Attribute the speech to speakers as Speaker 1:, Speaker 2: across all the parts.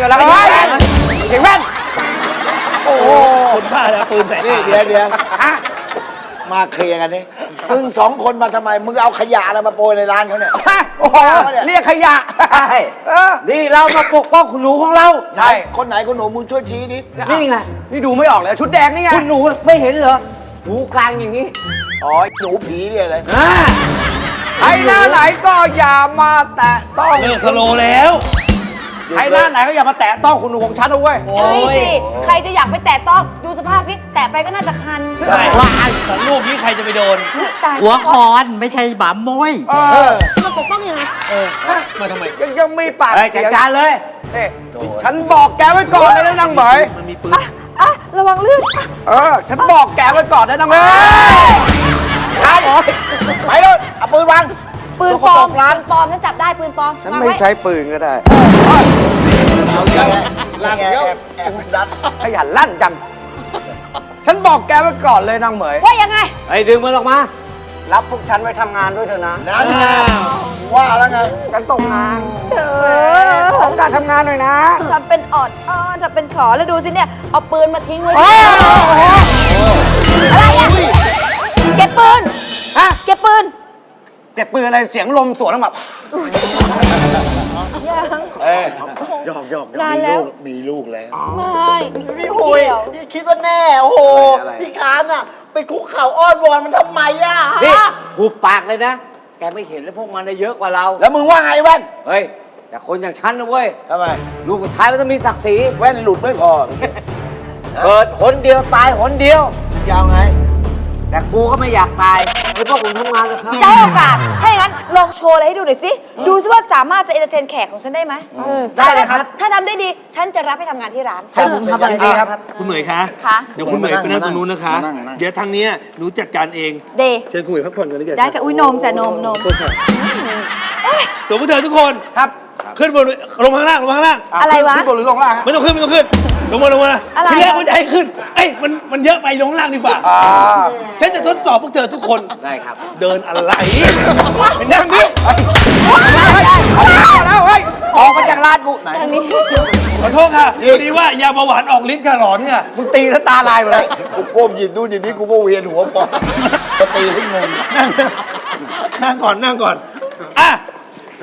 Speaker 1: ก่อน
Speaker 2: แล้วก็ยิงแว่นยิงแว่น
Speaker 3: โอ้โหคนบ้าแล้วปืนใส่ห
Speaker 4: นี่
Speaker 3: น้า
Speaker 4: เดี๋ยวเดี๋ยวมาเคลียร์กันนี่มึงสองคนมาทำไม มึงเอาขยะอะไรมาโปรยในร้านเขาเนี่ย
Speaker 2: โอ้โหเรียกขยะเออ
Speaker 5: นี่เรามาปกป้องคุณหนูของเรา
Speaker 4: ใช่ คนไหนคนหนูมึงช่วยชี้นิด
Speaker 5: นี่ไง
Speaker 2: นี่ดูไม่ออกเลยชุดแดงนี่ไง
Speaker 5: คุณหนูไม่เห็นเหรอหูกลางอย่างนี้
Speaker 4: อ๋อหนูผีเนี่ยเลย
Speaker 5: อ่า
Speaker 2: ใครหน้าไหนก็อย่ามาแตะต้อง
Speaker 3: เลิกสโลว์แล้ว
Speaker 2: ใครหน้าไหนก็อย่ามาแตะต้องคุณหนูของฉันนะเว้ย
Speaker 3: โอ้
Speaker 6: ใช่
Speaker 3: ย
Speaker 6: สิ ใครจะอยากไปแตะต้องดูสภาพสิ แตะไปก็น่าจะคัน
Speaker 3: ใช่ของลูกนี้ใครจะไปโดน
Speaker 6: ตาย
Speaker 7: หัวคอนไม่ใช่บามมวย
Speaker 2: เออ
Speaker 6: มันปกป้องยังไง
Speaker 3: มาทำไม
Speaker 2: ยังยังมีปาก
Speaker 5: ไปจั
Speaker 2: เสี
Speaker 5: ด
Speaker 2: ยง
Speaker 5: การเลย
Speaker 2: เอ๊ะฉันบอกแกไว้ก่อนเลยนะนางเหมย
Speaker 3: มันมีปืน
Speaker 6: อะอะระวังลื่นอะ
Speaker 2: เออ ฉันบอกแกไว้ก่อนนะนางเหมย
Speaker 4: ไปไปเลยเอาปืนวาง
Speaker 6: ปืนปลอมปืนปลอมฉันจับได้ปืนปลอม
Speaker 2: ฉัน
Speaker 6: วาง
Speaker 2: ไม่
Speaker 6: ว้
Speaker 2: ใช้ปืนก็ได้
Speaker 4: เอาเยอะล่างแอบแอบดัด
Speaker 2: ขยันลั่นจัง ฉันบอกแกไว้ก่อนเลยนางเหมย
Speaker 6: ว่ายังไง
Speaker 5: ไอ้ดึงมันออกมา
Speaker 2: รับพวกฉันไว้ทำงานด้วยเถอะนะ
Speaker 4: นั่นไงว่าแล้วไง
Speaker 2: ฉันตกงาน
Speaker 6: เอ
Speaker 2: ขอการทำงานหน่อยนะ
Speaker 6: ทำเป็นออดอ้อนทำเป็นขอแล้วดูสิเนี่ย เอาปืนมาทิ้งไว้
Speaker 2: โอ้โห
Speaker 6: อะไรอะเก็บปืน
Speaker 2: ฮะ
Speaker 6: เก็บปืน
Speaker 2: เก็บปืนอะไรเสียงลมสวนออกมา
Speaker 6: ยัง
Speaker 4: เอ้ย
Speaker 2: หยอกหยอก
Speaker 6: นานแล้ว
Speaker 4: มีลูกแล้ว
Speaker 6: ไม่
Speaker 8: พี่หุย
Speaker 6: เกี่ยว
Speaker 8: พี่คิดว่าแน่ โอ้โห
Speaker 4: อะไร
Speaker 8: พี่คานอะ ไปคุกเข่าอ้อนวอนมันทำไมอะ
Speaker 5: นี่
Speaker 8: ฮะ
Speaker 5: หูปากเลยนะ แกไม่เห็นแล้วพวกมันได้เยอะกว่าเรา
Speaker 4: แล้วมึงว่าไงแว่น
Speaker 5: เฮ้ย แต่คนอย่างฉันนะเว้ย
Speaker 4: ทำไม
Speaker 5: ลูกผู้ชายมันต้องมีศักดิ์ศรี
Speaker 4: แว่นหลุดไม่พอ
Speaker 5: เกิดหนเดียวตายหนเดียว
Speaker 4: ยาวไง
Speaker 5: แต่กูก็ไม่อยากตาย ให้พวกผมทำงานเลยครับ
Speaker 6: จะให้โอกาส ถ้าอย่างนั้นลองโชว์อะไรให้ดูหน่อยสิ ดูซิว่าสามารถจะเอนเตอร์เทนแขกของฉันได้ไหม
Speaker 2: ได้เลยครับ
Speaker 6: ถ้าทำได้ดี ฉันจะรับให้ทำงานที่ร้าน
Speaker 4: ครับผม
Speaker 2: ทำอะไรดีครับ
Speaker 3: คุณเหมยคะ
Speaker 6: ค่ะ
Speaker 3: เดี๋ยวคุณเหมยไปนั่งตรงนู้นนะคะ
Speaker 4: มานั่งมานั่ง
Speaker 3: เดี๋ยวทางเนี้ยหนูจัดการเอง
Speaker 6: เดย์
Speaker 3: เชิญคุณเหมยพักผ่อนก่อนดีกว่า
Speaker 6: ได้ค่ะ อุ้ยนมจ้ะนมนม
Speaker 3: สวมมือเธอทุกคน
Speaker 2: ครับ
Speaker 3: ขึ้นบนลงมาข้างล่างลงมาข้างล่าง
Speaker 6: อะไรวะ
Speaker 2: ขึ้นบนหรือลงล่างฮะ
Speaker 3: ไม่ต้องขึ้นไม่ต้องขึ้น ลงมาลงมา
Speaker 6: อะไร
Speaker 3: ทีแรกมันจะให้ขึ้น เอ้ยมันมันเยอะไปลงข้างล่างดีกว่า
Speaker 2: อ่า
Speaker 3: ฉันจะทดสอบพวกเธอทุกคน
Speaker 5: ได้ครับ
Speaker 3: เดินอะไรไปนั่งดิ
Speaker 2: แล้วเฮ้ยออกมาจากร้านกูไหน
Speaker 6: ทางนี้
Speaker 3: ขอโทษค่ะพอดีว่ายาเบาหวานออกฤทธิ์ค่ะหลอนค่ะ
Speaker 2: มึงตีซะตาลายหมดเลย
Speaker 4: กูก้มหยิบนู่นหยิบนี่กูก็เวียนหัวพอจะตีให้งง
Speaker 3: นั่งนั่งก่อนนั่งก่อนอะ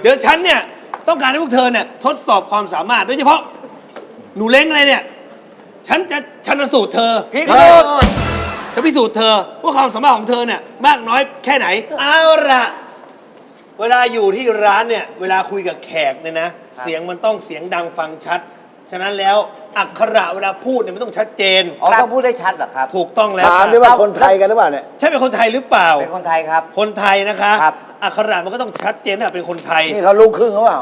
Speaker 3: เดี๋ยวฉันเนี่ย ต้องการให้พวกเธอเนี่ย ทดสอบความสามารถ โดยเฉพาะ หนูเล้งอะไรเนี่ย ฉันจะชันสูตรเธอ
Speaker 2: พิสูจน์
Speaker 3: จะพิสูจน์เธอว่าความสามารถของเธอเนี่ยมากน้อยแค่ไหน เอาละเวลาอยู่ที่ร้านเนี่ยเวลาคุยกับแขกเนี่ยนะ เสียงมันต้องเสียงดังฟังชัด ฉะนั้นแล้วอักขระเวลาพูดเนี่ยมันต้องชัดเจน
Speaker 5: อ๋อต้องพูดได้ชัดเหรอครับ
Speaker 3: ถูกต้องแล้ว
Speaker 4: ถาม
Speaker 3: ค่ะ
Speaker 4: ด้วยว่าคนไทยกันหรือเปล่าเนี่ย
Speaker 3: ใช่เป็นคนไทยหรือเปล่า
Speaker 5: เป็นคนไทยครับ
Speaker 3: คนไทยนะคะ
Speaker 5: ครับ
Speaker 3: อักขระมันก็ต้องชัดเจนนะเป็นคนไทย
Speaker 4: นี่เขาลูกครึ่งเขาเปล่า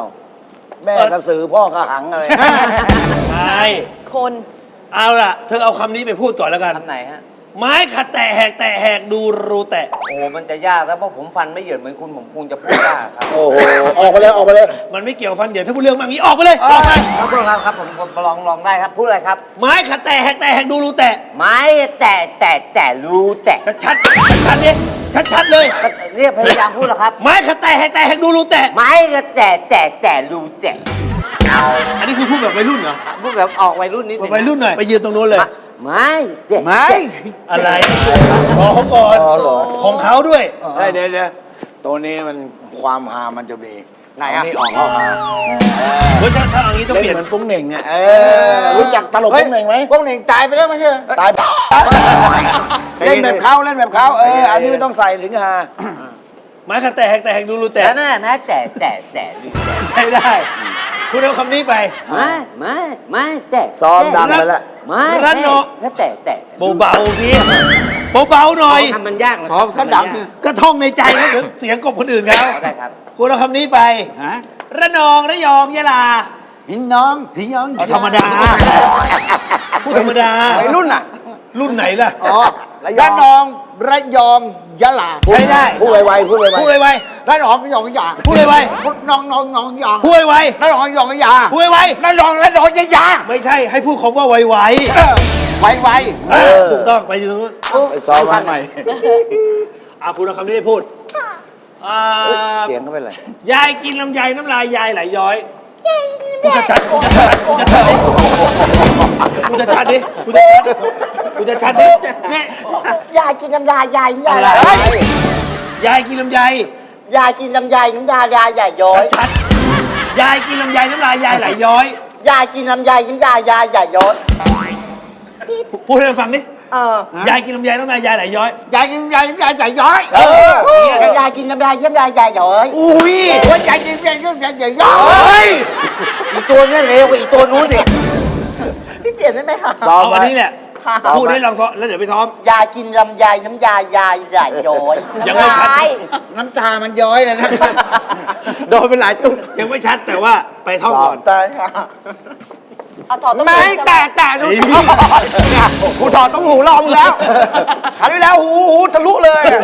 Speaker 4: แม่กระสือพ่อกระหังอะไร
Speaker 3: ใช่
Speaker 6: คน
Speaker 3: เอาล่ะ เธอเอาคำนี้ไปพูดก่อนแล้วกัน
Speaker 5: คำไหนฮะ
Speaker 3: ไม้ขัดแตะแหกแตะแหกดูรูแตะ
Speaker 5: โอ้โหมันจะยากแล้วเพราะผมฟันไม่เหยินเหมือนคุณผมคงจะพูดยากครับ
Speaker 4: โอ้โห ออกไปเลยออกไปเลย
Speaker 3: มันไม่เกี่ยวฟันเดี๋ยวถ้าพูดเรื่องบางนี้ออกไปเลย ออกไป
Speaker 5: ขอโทษครับครับผมผมลองลองได้ครับพูดอะไรครับ
Speaker 3: ไม้ขัดแตะแหกแตะแหกดูรูแตะ
Speaker 5: ไม้แต่แต่แต่รู้แต่
Speaker 3: ชัดชัดชัดๆดิชัดชัดๆเลย
Speaker 5: ก็เรียกพยายามพูดแล้วครับ
Speaker 3: ไม้ขัดแตะแหกแตะแหกดูรูแตะ
Speaker 5: ไม้ก็แต่แต่แต่รู้แต่
Speaker 3: อันนี้คือพูดแบบวัยรุ่นเหรอ
Speaker 5: พูดแบบออกวัยรุ่นนิด
Speaker 3: แบ
Speaker 5: นึ
Speaker 3: บ
Speaker 5: ง
Speaker 3: วัยรุ่นหน่อย ไปยืนตรงนู้นเลย
Speaker 5: ไม้เจ๊
Speaker 2: ไม่
Speaker 3: อะไรรอเขาก่อน
Speaker 4: อ๋อเหรอ
Speaker 3: ของเขาด้วย
Speaker 4: เฮ้ยเดี๋ยวเดี๋ยวตัวนี้มันความฮามันจะมี
Speaker 2: ไหนอะ
Speaker 4: เานี่ออกเข้าฮา
Speaker 3: เฮ้ยถ้าถ้าเอางี้ต้อง
Speaker 4: เล่น
Speaker 3: เปลี่ยน
Speaker 4: เหมือนปุ้งเหน่งอะเออรู้จักตลกปุ้งเหน่งไหม
Speaker 2: พวกหนึ่งตายไปแล้วไม่ใช่เหรอ
Speaker 4: ตายเล่นแบบเขาเล่นแบบเขาเอออันนี้ไม่ต้องใส่ถึงฮา
Speaker 3: ไม้ขัดแต่แหกแต่แหกดูรูแต่
Speaker 5: แล้วแม่แม่แต่แต่แต่ดูแต่
Speaker 3: ใช้ได้ คุณเอาคำนี้ไป
Speaker 5: ไม่ไม่ไม่แต่
Speaker 4: ซ้อมดังไปแล้ว
Speaker 5: ไม่
Speaker 3: รันเนาะ
Speaker 5: แล้วแต่แต่
Speaker 3: เบาๆพี่เบาๆหน่อย
Speaker 5: ทำมันยากนะ
Speaker 4: ซ้อมซะดังสิ
Speaker 3: ก็ท่องในใจครับเดี๋ยวเสียงกบคนอื่นเขา
Speaker 5: ได้ครับ
Speaker 3: คุณเอาคำนี้ไป
Speaker 4: ฮะ
Speaker 3: ระนองระยองยะลา
Speaker 4: หินน้องหินน้อง
Speaker 3: เอาธรรมดาพูดธรรมดา
Speaker 2: ไอ้รุ่นน่ะ
Speaker 3: รุ่นไหนล่ะ
Speaker 4: อ๋อ ระนองระยองยะลา
Speaker 3: ใช้ได้
Speaker 4: พูดไวๆพูดไว
Speaker 3: พูดไว
Speaker 4: ๆระนองระยองยะ
Speaker 3: พูดไว
Speaker 4: พูดน้องน้องน้องยา
Speaker 3: ๆพูดไว
Speaker 4: ระนองระยองยะ
Speaker 3: ๆพูดไว
Speaker 4: ระนองระนองยะยา
Speaker 3: ๆไม่ใช่ให้พูดคำว่าไว
Speaker 4: ไวไว
Speaker 3: ๆเออถูกต้องไปอยู่ตรงนู้น
Speaker 4: ไปซ้อมใหม่
Speaker 3: อะคุณเอาคำนี้ไปพูดอ่า
Speaker 4: เสียงเขาเป็นไร
Speaker 3: ยายกินลำไยน้ำลายยายไหลย้อย กูจะชัดกูจะชัดกูจะชัดดิ กูจะชัดดิกูจะชัดกูจะชัดดิเนี่ย
Speaker 8: ยายกินน้ำยายายน้ำยา
Speaker 3: อะไร
Speaker 8: ยาย
Speaker 3: ยายกินลำไย
Speaker 8: ยายกินน้ำยายน้ำยายายใหญ่ย้อย
Speaker 3: ชัดยายกินลำไยน้ำลายยายไหลย้อย
Speaker 8: ยายกินน้ำยายน้ำยายายใหญ่ย้อย
Speaker 3: พูดให้มันฟังดิ
Speaker 8: เออยา
Speaker 3: ยกินลำไยน้ำลายยายไหลย้อย
Speaker 4: ยายยายยายใหญ่ย้อย
Speaker 3: เออเนี่ย
Speaker 8: ยายกินน้ำยายน้ำยายายย้อย
Speaker 3: อุ้ย
Speaker 4: โอ้ยยายยายยายยายใหญ่ย้อย
Speaker 5: อีตัวเนี้ยเร็วกว่าอีตัวนู้นดิ
Speaker 8: พี่เปลี่ ยนได้ไหมคะ
Speaker 4: ซ้อม
Speaker 3: เอา
Speaker 4: ไว้
Speaker 3: อันนี้แหละ
Speaker 8: ค่ะ
Speaker 3: พูดให้ลองซ้อมแล้วเดี๋ยวไปซ้อม
Speaker 8: ยายกินลำไยน้ำยายายใหญ่ย้อย
Speaker 3: ยังไม่ชัด
Speaker 6: ยาย
Speaker 4: น้ำตามันย้อยเลยนะ
Speaker 2: โดนเป็นหลายตุ้ม
Speaker 3: ยังไม่ชัดแต่ว่าไปท่องก่อน
Speaker 8: ตายค่ะ
Speaker 6: เอาถอดต้น
Speaker 2: ไม่แต่แต่ดูกูถอดต้องหูรอมึงแล้วคราวที่แล้วหูหูทะลุเลยอะ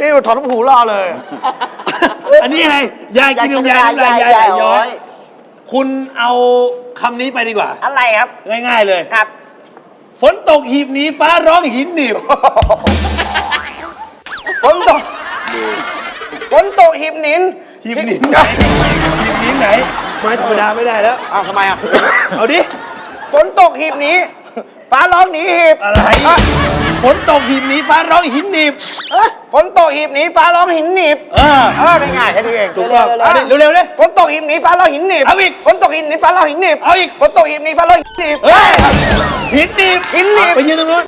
Speaker 2: นี่ถอดต้องหูรอเลย
Speaker 3: อันนี้อะไรยายกินลำไยน้ำลายยายไหลย้อย คุณเอาคำนี้ไปดีกว่า
Speaker 8: อะไรครับ
Speaker 3: ง่าย ๆเลย
Speaker 8: ครับ
Speaker 3: ฝนตกหีบหนีฟ้าร้องหินหนีบ
Speaker 2: ฝนตกฝนตกหิบหนิน
Speaker 3: หีบหนีไหนหีบหนีไหน ไม้ธรรมดาไม่ได้แล้ว
Speaker 2: อ้าวทำไมอะ
Speaker 3: เอาดิ
Speaker 2: ฝนตกหีบหนีฟ้าร้องหนีหีบ
Speaker 3: อะไร ฝนตกหีบหนีฟ้าร้องหินหนีบ
Speaker 2: ฝนตกหีบหนีฟ้าร้องหินหนีบ
Speaker 3: เออ
Speaker 2: เออง่ายๆแค่นี้เอง
Speaker 3: ถูกต้องเอาดิเร็วๆดิ
Speaker 2: ฝนตกหิบหนีฟ้าร้องหินหนีบ
Speaker 3: เอาอีก
Speaker 2: ฝนตกหิบหนีฟ้าร้องหินหนีบ
Speaker 3: เอาอีก
Speaker 2: ฝนตกหิบหนีฟ้าร้องหินหนีบ
Speaker 3: เฮ้ยหินหนีบ
Speaker 2: หินหนีบ
Speaker 3: ไปยืนตรงนู้น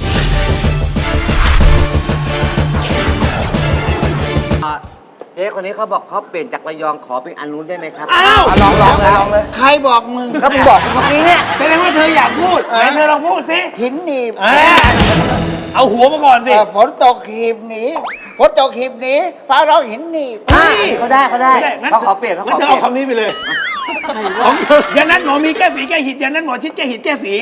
Speaker 5: เจ๊คนนี้เขาบอกเขาเปลี่ยนจากระยองขอเป็นอันนู้นได้ไหมครับ
Speaker 3: อ้าว
Speaker 2: ลองลองเลยลองเลย
Speaker 4: ใครบอกมึง
Speaker 2: ถ้ามึงบอกเมื่อกี้เนี่ย
Speaker 3: แสดงว่าเธออยากพูดไหนเธอลองพูดสิ
Speaker 4: หินหนีบ
Speaker 3: อ่า เอาหัวมาก่อนสิ
Speaker 4: เอ่อฝนตกหีบหนีฝนตกหีบหนีฟ้าร้องหินหนีบ
Speaker 5: อ่าเขาได้เขาได้
Speaker 3: ไม่ได้งั้น
Speaker 5: เขาขอเปลี่ยนเขาข
Speaker 3: งั้น
Speaker 5: อ
Speaker 3: เธอ
Speaker 5: เปลี่
Speaker 3: เอา
Speaker 5: ยน
Speaker 3: คำนี้ไปเลยของเธออย่างนั้นหมอมีแก้ฝีแก้หิดอย่างนั้นหมอชิดแก้หิดแก้ฝี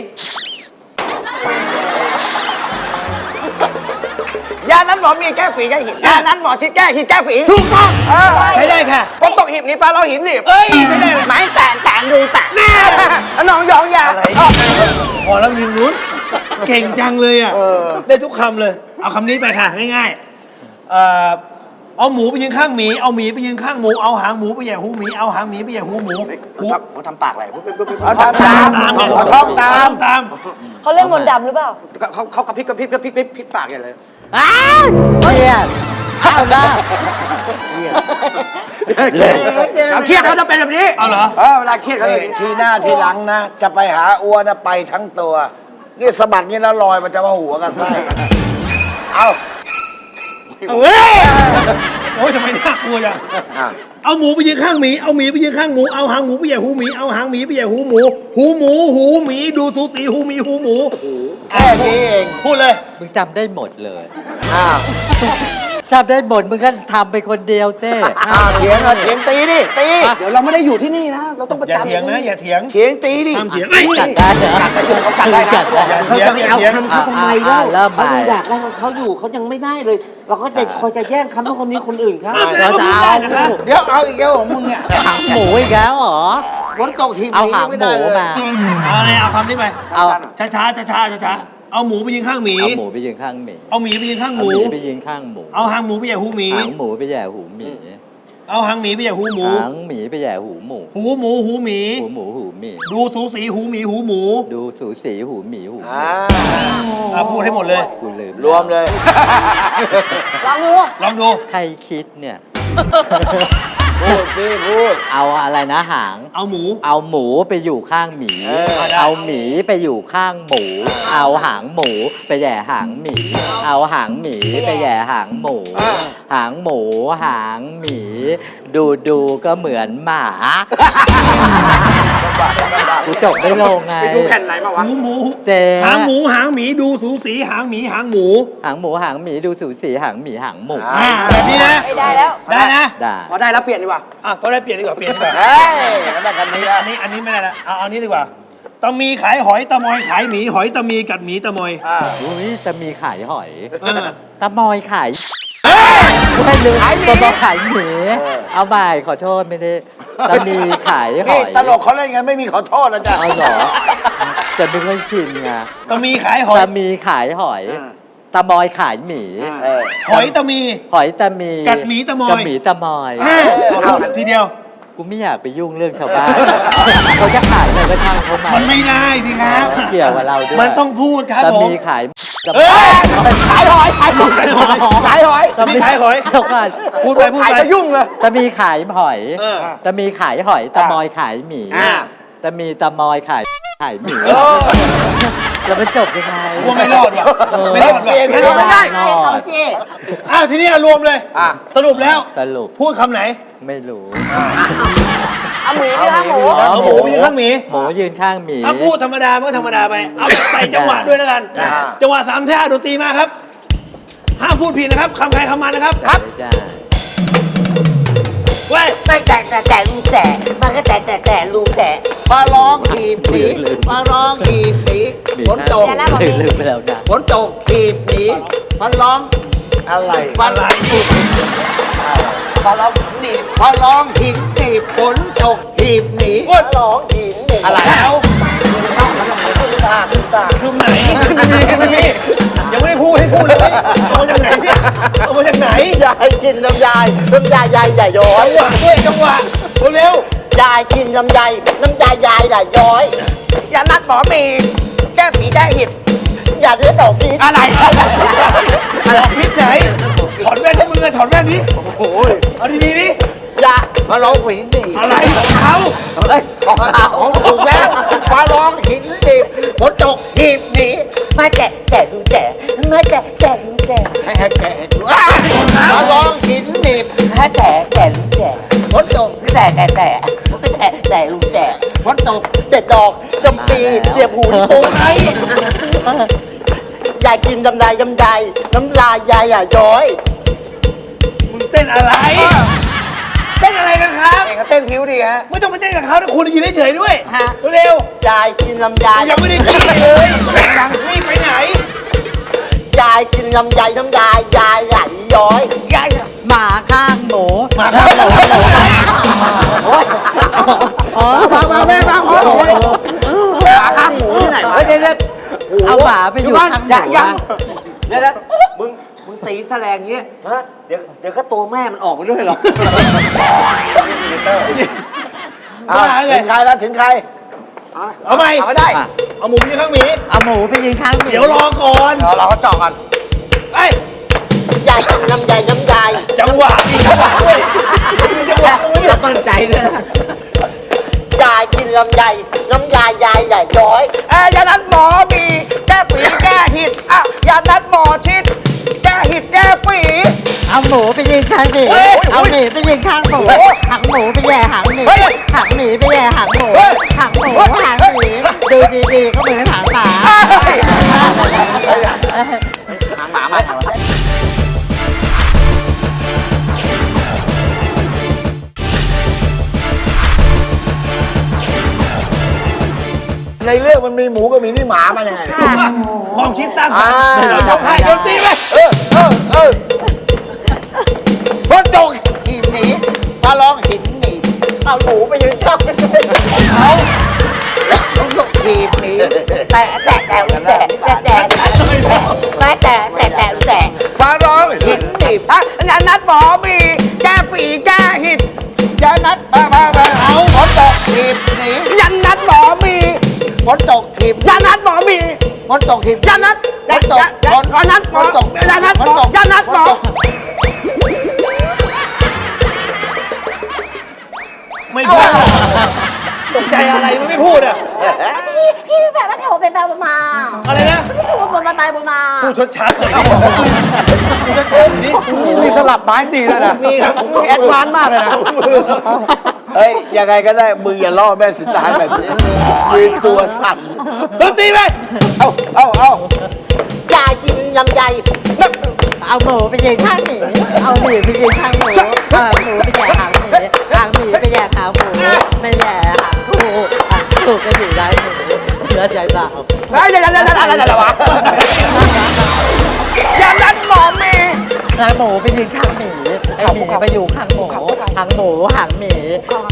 Speaker 2: ยานั้นหมอมีแก้ฝีแก้หินยานั้นหมอชิดแก้หินแก้ฝี
Speaker 3: ถูกต้อง
Speaker 2: เออ
Speaker 3: ใช้ได้ค่ะ
Speaker 2: ฝนตกหีบหนีฟ้าร้องหินหนีบ
Speaker 3: เอ้ยใช้ได้เลย
Speaker 2: ไม้แตะแตะดูแตะแน่น้องยองยา
Speaker 3: อะไรพอแล้วยิงนู้น เก่งจังเลยอะได้ทุกคำเลย เอาคำนี้ไปค่ะ ง่ายๆเอ่อเอาหมูไปยืนข้างหมี เอาหมีไปยืนข้างหมู เอาหางหมูไปแหย่หูหมี เอาหางหมีไปแหย่หูหมูหู
Speaker 2: เขาทำปากอะไร
Speaker 4: เอาตามตาม
Speaker 3: ตามเนี่ย
Speaker 4: เอาท่องตาม
Speaker 3: ตาม
Speaker 6: เขาเล่นมนต์ดำหรือเปล่า
Speaker 2: เขาเขากระพริบกระพริบกระพริบกระพริบปากอย่างเลย
Speaker 7: อ้าวเครียดข้าวได้
Speaker 2: เขาเครียดเขาจะเป็นแบบนี้
Speaker 3: เอาเหรอ
Speaker 2: เออเวลาเครียดเขาจะ
Speaker 4: นี่ทีหน้าทีหลังนะ จะไปหาอ้วนนะไปทั้งตัว นี่สะบัดนี่แล้วลอยมันจะมาหัวกันไส้เอา
Speaker 3: เอาเว้ยโอ้ยทำไมน่ากลัวจัง
Speaker 4: อะ
Speaker 3: เอาหมูไปยืนข้างหมี เอาหมีไปยืนข้างหมู เอาหางหมูไปแหย่หูหมี เอาหางหมีไปแหย่หูหมู หูหมู หูหมี ดูสูสีหูหมีหูหมู
Speaker 4: แค่นี้เอง
Speaker 3: พูดเลย
Speaker 7: มึงจำได้หมดเลย
Speaker 4: อ้าว
Speaker 7: จำได้หมดมึงก็ทำไปคนเดียวเต้
Speaker 4: อ้าวเถียงอะเถียงตีดิตี
Speaker 2: เดี๋ยวเราไม่ได้อยู่ที่นี่นะ เราต้องประ
Speaker 3: อย่า
Speaker 2: จำ
Speaker 3: เถียงนะอย่าเถียง
Speaker 4: เถียงตีดิ
Speaker 3: ห้ามเถียงเอ้ย
Speaker 7: กัดได้เหรอ
Speaker 2: เขากัดได้นะ
Speaker 7: กัดได้
Speaker 3: อย่าเถียงอย่าเถียง
Speaker 5: เขาทำไมเล่า
Speaker 7: อ่าเริ่ม
Speaker 5: เขา
Speaker 7: ใหม่
Speaker 5: ยังอยากได้ของเขาอยู่เขายังไม่ได้เลย เราก็จะคอยจะแย่งคำของคนนี้คนอื่นเขา
Speaker 3: เราจะเอานะคะ
Speaker 4: เดี๋ยวเอาอีกแล้วของมึงเนี่ย
Speaker 7: หางหมูอีกแล้วเหรอ
Speaker 4: ฝนตกทีม
Speaker 7: เอา
Speaker 4: นี้
Speaker 7: หาง
Speaker 4: ไม่
Speaker 7: ห
Speaker 4: ได้
Speaker 7: มู
Speaker 4: เลย
Speaker 7: มา
Speaker 3: เอาเลยเอาคำนี้ไป
Speaker 7: เอา
Speaker 3: ช้าช้าช้าช้าช้าช้าๆ เอาหมูไปยืนข้างหมี
Speaker 7: เอาหมูไปยืนข้างหมี
Speaker 3: เอาหมีไปยืนข้างห
Speaker 7: เอา
Speaker 3: มู
Speaker 7: หมีไปยืนข้างหมู
Speaker 3: เอาหางหมูไปแหย่หูหมี
Speaker 7: หางหมูไปแย่หูหมี
Speaker 3: เอาหางหมีไปแหย่หูหมู
Speaker 7: หางหมีไปแย่หูหมู
Speaker 3: หูหมูหูหมี
Speaker 7: หูหมูหูหมี
Speaker 3: ดูสูสีหูหมีหูหมู
Speaker 7: ดูสูสีหูหมีหูห
Speaker 4: อ่า
Speaker 7: มู
Speaker 3: อะพูดให้หมดเลย
Speaker 7: กูลืม
Speaker 4: รวมเลย
Speaker 6: ลองดู
Speaker 3: ลองดู
Speaker 7: ใครคิดเนี่ย
Speaker 4: พูดสิพูด
Speaker 7: เอาอะไรนะหาง
Speaker 3: เอาหมู
Speaker 7: เอาหมูไปอยู่ข้างหมี
Speaker 4: เออ
Speaker 7: เอาหมีไปอยู่ข้างหมู เอาหางหมูไปแย่หางหมี เอาหางหมีไปแย่หางหมูหางหมูหางหมี ดูดูก็เหมือนหมา กูจบไม่ลงไง
Speaker 2: ไปดูแผ่นไหนมาวะ
Speaker 3: หมูหมู
Speaker 7: เจ๊
Speaker 3: หางหมูหางหมีดูสูสีหางหมีหางหมู
Speaker 7: หางหมูหางหมีดูสูสีหางหมีหางหมู
Speaker 3: อ่าแบบนี้นะ
Speaker 6: ไม่ได้แล้ว
Speaker 3: ได้นะ
Speaker 7: ได้
Speaker 2: พอได้แล้วเปลี่ยนดีกว่า
Speaker 3: อะก็ได้เปลี่ยนดีกว่าเปลี่ยนดีกว่า
Speaker 4: เฮ้ยแล้วได้กันนี้แล้ว
Speaker 3: อันนี้อันนี้ไม่ได้ละเอาเอานี้ดีกว่าตะมีขายหอยตะมอยขายหมีหอยตะมีกัดหมีตะมอย
Speaker 7: อุ้ยแต่มีขายหอย
Speaker 3: เออ
Speaker 7: ตะมอยขายไม่ลืมตะมอยขายหมีเอาใหม่ขอโทษไม่ได้ ตะมีขายห
Speaker 4: นี่
Speaker 7: อย
Speaker 4: ตลกเขาเล่นกันไม่มีขอโทษแล้วจ้ะ
Speaker 7: เอาเหรอจะไม่ค่อยชินไง
Speaker 3: ตะมีขายหอย
Speaker 7: ตะมีขายหอยตะมอยขายหมี
Speaker 4: เออ
Speaker 3: หอยตะมี
Speaker 7: หอยตะมี
Speaker 3: กัดหมีตะมอย
Speaker 7: กัดหมีตะมอย
Speaker 3: อ่าเอาพูดทีเดียว
Speaker 7: กูไม่อยากไปยุ่งเรื่องชาวบ้าน เขาจะขายอะไรก็ช่างเขามา
Speaker 3: มันไม่ได้สิครับ
Speaker 7: เกี่ยวกับเราด้วย
Speaker 3: มันต้องพูดครับ
Speaker 7: ตะ
Speaker 3: ผม
Speaker 7: มีขาย ตะม
Speaker 3: เอ้
Speaker 7: อย
Speaker 3: ยขายหอยขายหอยขายหอย
Speaker 7: ตะ
Speaker 3: มีขายหอย
Speaker 7: เดี๋ยวก่อน
Speaker 3: พูดไปพูด
Speaker 2: ขาย
Speaker 3: ไป
Speaker 2: จะยุ่งเลย
Speaker 7: ตะมีขายหอย
Speaker 3: เออ
Speaker 7: ตะมีขายหอยตะมอยขายหมี
Speaker 3: อ่า
Speaker 7: ตะมีตะมอยขายขายหมีแล้วมันจบยังไง
Speaker 3: กลัวไม่รอดว่ะ
Speaker 7: เออ
Speaker 3: ไม่รอดว่ะ
Speaker 4: ไม่รอดไม่ได้
Speaker 7: รอด
Speaker 3: อ้าวทีนี้เอารวมเลย
Speaker 2: อะ
Speaker 3: สรุปแล้ว
Speaker 7: สรุป
Speaker 3: พูดคำไหน
Speaker 7: ไม่รู้
Speaker 6: เอาหมีไปข้างหมู
Speaker 3: เอาหมูไปยืนข้างหมี
Speaker 7: หมูยืนข้างหมี
Speaker 3: ถ้าพูดธรรมดามันก็ธรรมดาไป เอาแบบใส่จังหวะด้วยแล้วกัน
Speaker 7: อ่า
Speaker 3: จังหวะสามท่าดนตรีมาครับ ห้ามพูดผิดนะครับคำใครคำมันนะครับ
Speaker 7: ครับได้
Speaker 3: เว้ย
Speaker 8: ไม่แต่แต่แต่ลูกแต่มันก็แต่แต่แต่ลูกแต่
Speaker 4: มาร้องหีบหนีมาร้องหีบหนี
Speaker 7: หมี
Speaker 4: ฝนตก
Speaker 6: อย่านะบอก
Speaker 7: ลื
Speaker 6: มี
Speaker 7: มลืมไปแล้วนะ
Speaker 4: ฝนตกหีบหนีมาร้องอะไรมาร้องหีบมาร้องหีบมาร้องหีบ หนีฝนตกหีบหนี
Speaker 8: ว่าร้องหินหนึ่ง
Speaker 3: อะไรแล้ว
Speaker 8: คุณตาคุณตา
Speaker 3: คือไหนไม่มีไม่มียังไม่ได้พูดให้พูดเลยเอามาจากไหนเนี่ยเอามาจากไหน
Speaker 8: ยายกินน้ำยายน้ำยายยายใหญ่ย้อย
Speaker 3: จังหวะด้วยจังหวะเร็วยา
Speaker 8: ยกินน้ำยายน้ำยายยายใหญ่ย้อยอย่านัดหมอมีแก้ผีแก้หิดอย่าเลือดออกพี
Speaker 3: ๆอะไรบอกพิษไหนถอนแว่นให้มึงเลยถอนแว่นนี้โอ้ยเอาดีๆดิ
Speaker 8: อย่า
Speaker 4: มาร้องหีบหนี
Speaker 3: อะไรของเขา
Speaker 4: เฮ้ยของของถูกแล้วมาร้องหินหนีฝนตกหีบหนี
Speaker 8: ไม่แต่แต่ดูแต่ไม่แต่แต่ดูแต่
Speaker 4: ให้ให้แกให้ดูอ้าวมาร้องหินหนีบ
Speaker 8: ไม่แต่แต่ดูแต่
Speaker 4: ฝนตก
Speaker 8: แต่แต่แต่แต่แต่ดูแต่
Speaker 4: ฝนตก
Speaker 8: เด็ดดอกจำปีเสียบหูโป่งไอ้ยายกินน้ำลายน้ำยายน้ำลายยายอย่าย้อย
Speaker 3: มึงเต้นอะไรเต้นอะไรกันครับ
Speaker 2: เองก็เต้นผิวดีฮะ
Speaker 3: ไม่ต้องมาเต้นกับเขานะคุณยืนเฉยๆด้วย
Speaker 8: ฮะ
Speaker 3: เร็วยา
Speaker 8: ยกินลำไยาย
Speaker 3: ๆยังไม่ได้กินเลยยังรีบไปไหน
Speaker 8: ยายกินลำไยน้ำยายยายไหลย้อย
Speaker 3: ยาย
Speaker 7: หมาข้างหมู
Speaker 3: มาครับมามาแม่มาขอโทษ
Speaker 2: ขาข้างหมูที่ไหนวะ
Speaker 7: เดี๋ยวๆเอาหมาไปอยู่ข้างหมู
Speaker 2: อย่าอย่า
Speaker 7: นะ
Speaker 5: เดี๋ยวนะมึงมึงตี แสลงเงี้ยฮะเดี๋ยวเดี๋ยวก็ตัวแม่มันออกมาด้วยหรอก
Speaker 4: อะ
Speaker 3: มาเล
Speaker 4: ถึ
Speaker 3: ย
Speaker 4: งใครแล้วถึงใคร
Speaker 3: เอาไหม
Speaker 2: เอาไม่ได้
Speaker 3: เอาหมูไปยืนข้างหมี
Speaker 7: เอาหมูไปยืนข้างหมี
Speaker 3: เดี๋ยวรอก่อน
Speaker 4: เดี๋ยวเราก็เจาะกัน
Speaker 3: ไป
Speaker 8: ยายกินลำไยน้ำยาย
Speaker 3: จังหวะอีกจังหวะด้วยมีจังหวะด้วย
Speaker 7: จะมั่นใจเลยนะ
Speaker 8: ยายกินลำไยน้ำยายยายไหลย้อย
Speaker 2: มู
Speaker 7: ไปยืนข้างหมี
Speaker 2: เฮ้ย
Speaker 7: เอาหมีไปยืนข้างหมูหางหมูไปแย่หางหมี
Speaker 2: เฮ้ย
Speaker 7: หางหมีไปแย่หางหมู
Speaker 2: เฮ้ย
Speaker 7: หางหมูหางหมีดูดีๆก็เหมือนหางหมา
Speaker 4: ในเรื่องมันมีหมูกับมีนี่หมามายังไง
Speaker 3: ความคิดสร้างสรรค์
Speaker 4: อ่า
Speaker 3: เราทำให้ดนตรีไป
Speaker 4: เออเออเออ นีมาร้องหินหนี
Speaker 8: เอาหมูไปยืนข้าง
Speaker 4: ฝนตกหีบหนี
Speaker 8: แต่แต่แต่แต่แต่แต่ไม่แต่แต่แต่แต่
Speaker 4: มาร้องหินหนี
Speaker 2: อะยานัดหมอมีแก้ฝีแก้หิดยานัดมามามา
Speaker 4: เอาฝนตกหีบหนี
Speaker 2: ยานัดหมอมี
Speaker 4: ฝนตกหีบ
Speaker 2: ยานัดหมอมี
Speaker 4: ฝนตกหีบ
Speaker 2: ยานัด
Speaker 4: ฝนตกฝน
Speaker 2: ยานัดฝน
Speaker 4: ต
Speaker 2: กยานัดฝน
Speaker 4: ตก
Speaker 2: ยานัดฝน ไม่
Speaker 4: พู
Speaker 3: ดตกใจอะไรมั
Speaker 4: นไม่พูด
Speaker 2: อะ
Speaker 4: พี่
Speaker 2: พี่แบบว่าแถวเป็นแบบมาอะ
Speaker 4: ไรนะพี่ถูก
Speaker 8: บนมา
Speaker 3: ไปบนมาพูดชดชัดๆนะครับผ
Speaker 2: มนี่สลับไม้ดีเลยนะ
Speaker 3: มีครับ
Speaker 2: แอดวานมากเลยนะ
Speaker 4: เฮ้ย ยังไงก็ได้มืออย่าล่อแม่สุดท้ายแบบนี้มือตัวสั่น
Speaker 3: ดนตีไป
Speaker 4: เอาเอาเอา
Speaker 8: ยากินลำไย
Speaker 7: เอาหมูไปยิงข้างหนีเอาหนีไปยิงข้างหมูเอาหมูไปยิงหาง เปล่า
Speaker 2: เฮ้ยอย่าอย่าอย่าอย่าอย่าอย่าวะอย่าดันหมอเมย์
Speaker 7: นายหมูไปยิงข้างหมีไอหมีไปอยู่ข้างหมูหางหมูหางหมี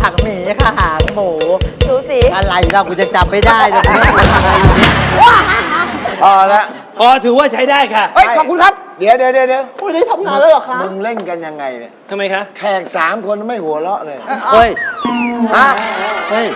Speaker 7: หางหมีค่ะหางหมู
Speaker 6: สูสี
Speaker 7: อะไรเรากูจะจำไม่ได้เลย
Speaker 4: พอละ
Speaker 3: พอถือว่าใช้ได้ค่ะ
Speaker 2: เฮ้ยขอบคุณครับ
Speaker 4: เดี๋ยวเดี๋ยวเดี๋ยวเดี๋ยว
Speaker 8: วันนี้ทำงานแล้วหรอคะ
Speaker 4: มึงเล่นกันยังไงเนี่ย
Speaker 3: ทำไมคะ
Speaker 4: แขกสามคนไม่หัวเราะเลย
Speaker 7: เฮ้ย
Speaker 4: ฮะ
Speaker 7: เฮ้ย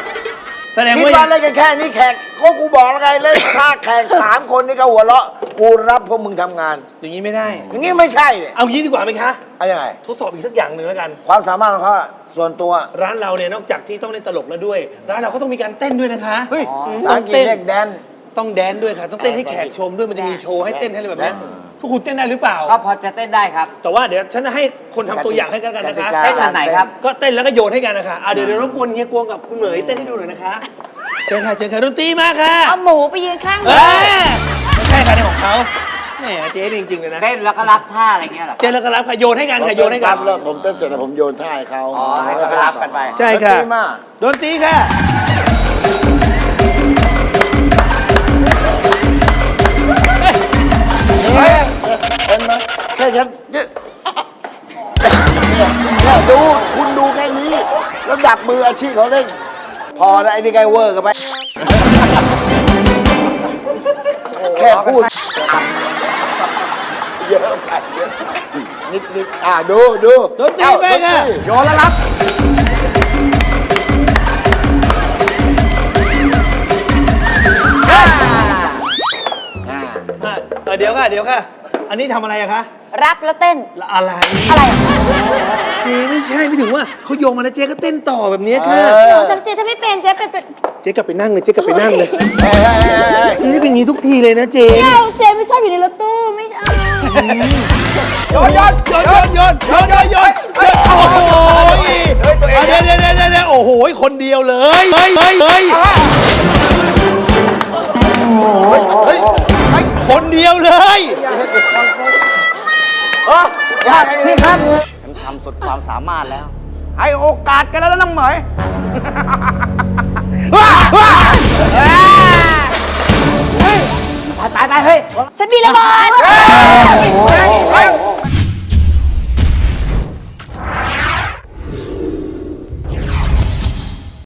Speaker 3: แสดง
Speaker 4: คิด
Speaker 3: ว่า
Speaker 4: ว่าเล่นกันแค่นี้แขกก็กูบอกแล้วไงเล่นถ้าแขกสามคนนี่ก็หัวเราะกูรับพวกมึงทำงาน
Speaker 3: อย่างนี้ไม่ได้
Speaker 4: อย่างนี้ไม่ใช่เนี่ย
Speaker 3: เอางี้ดีกว่าไหมคะ
Speaker 4: เอายังไง
Speaker 3: ทดสอบอีกสักอย่างหนึ่งแล้วกัน
Speaker 4: ความสามารถของเขาอะส่วนตัว
Speaker 3: ร้านเราเนี่ยนอกจากที่ต้องเล่นตลกแล้วด้วย ร้านเราก็ต้องมีการเต้นด้วยนะคะ
Speaker 2: เฮ้ย
Speaker 4: ภาษาอังกฤษเรียกแดน
Speaker 3: ต้องแดนด้วยค่ะ ต้องเต้นให้แขกชมด้วยมันจะมีโชว์ให้เต้นให้อะไรแบบเนี้ย พวกคุณเต้นได้หรือเปล่า
Speaker 5: ก็พอจะเต้นได้ครับ
Speaker 3: แต่ว่าเดี๋ยวฉันจะให้คนทำตัวอย่างให้กันนะคะ
Speaker 4: กติกา
Speaker 5: เต้นแบบไหนครับ
Speaker 3: ก็เต้นแล้วก็โยนให้กันนะคะอะเดี๋ยวเดี๋ยวรบกวนเฮียกวงกับคุณเหมยเต้นให้ดูหน่อยนะคะเชิญค่ะเชิญค่ะดนตรีมาค่ะ
Speaker 6: เอาหมูไปยืนข้างห
Speaker 3: เอ
Speaker 6: มู
Speaker 3: อไม่ใช่ค่ะในของเขาแหมเจ๊นี่จริงๆเลยนะ
Speaker 5: เต้นแล้วก็รับท่าอะไรเงี้ยเหรอ
Speaker 3: เจ๊แล้วก็รับค่ะโยนให้กันค่ะโยนให้กัน
Speaker 4: ปั๊บแล้วผมเต้นเสร็จแล้วผมโยนท่าให้เขา
Speaker 5: อ๋อให้เขาไปรับกันไป
Speaker 3: ใช่ค่ะ
Speaker 4: ดนตรีมา
Speaker 3: ดนตรีค่ะ
Speaker 4: เห็นไหมแค่ฉันเนี่ยเนี่ยดูคุณดูแค่นี้ระดับมืออาชีพเขาเล่น พอแล้วไอ้นี่ไกเวอร์กันไป แค่พูด เยอะไปเยอะนิดนิดอ่าดูดู
Speaker 3: ดนตรีไปค่ะ
Speaker 2: โยนแล้วรับ
Speaker 4: อ่า
Speaker 3: อะเออเดี๋ยวค่ะ เดี๋ยวค่ะ อันนี้ทำอะไรอะคะ
Speaker 6: รับแล้วเต้น
Speaker 3: อะไร
Speaker 6: อะไร
Speaker 3: เจ๊ไม่ใช่ไม่ถึงว่าเขาโยงมาแล้วเจ๊ก็เต้นต่อแบบนี้ค่ะ
Speaker 4: ห
Speaker 6: นูจเจถ้าไม่เป็นเจ๊เปเป็น
Speaker 3: เจ๊กลับไปนั่งเลยเจ๊กลับไปนั่งเลย
Speaker 4: เจ๊
Speaker 3: นี่เป็นงี้ทุกทีเลยนะเจ๊
Speaker 6: เอาเจ๊ไม่ชอบอยู่ในรถตู้ไม่ชอบ
Speaker 3: โยนโยนโยนโยนโยนโยนโอ้โหยเดี๋ยวเดี๋ยวโอ้โหคนเดียวเลยเฮ้ยเฮ้ย
Speaker 4: เฮ้ย
Speaker 3: คนเดียวเลย
Speaker 2: นี่ครับ ฉันทำสุดความสามารถแล้ว ให้โอกาสกันแล้วนะน้องเหมยว้าว้าไปไปไปเฮ้ย
Speaker 6: ฉันมีระเบิด